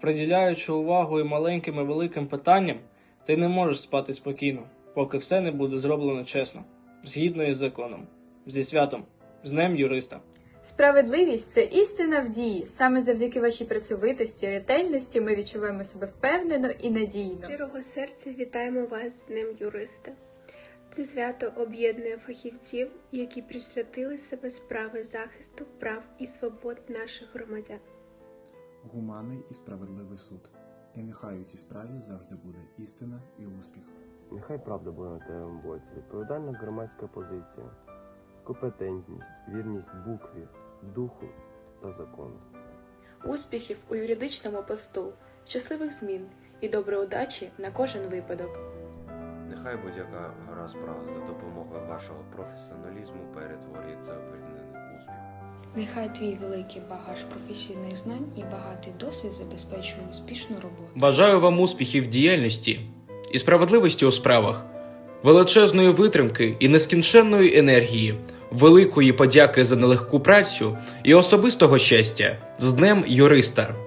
Приділяючи увагу і маленьким і великим питанням, ти не можеш спати спокійно, поки все не буде зроблено чесно, згідно із законом, зі святом, з Днем юриста. Справедливість це істина в дії. Саме завдяки вашій працьовитості, ретельності ми відчуваємо себе впевнено і надійно. Щирого серця вітаємо вас з Днем юриста. Це свято об'єднує фахівців, які присвятили себе справи захисту прав і свобод наших громадян. Гуманний і справедливий суд. І нехай у цій справі завжди буде істина і успіх. Нехай правда буде на твоєму боці, відповідальна громадська позиція, компетентність, вірність букві, духу та закону. успіхів у юридичному посту, щасливих змін і доброї удачі на кожен випадок. Нехай будь-яка гра справ за допомогою вашого професіоналізму перетворюється в рівнений успіх. Нехай твій великий багаж професійних знань і багатий досвід забезпечує успішну роботу. Бажаю вам успіхів в діяльності і справедливості у справах, величезної витримки і нескінченної енергії, великої подяки за нелегку працю і особистого щастя з Днем юриста.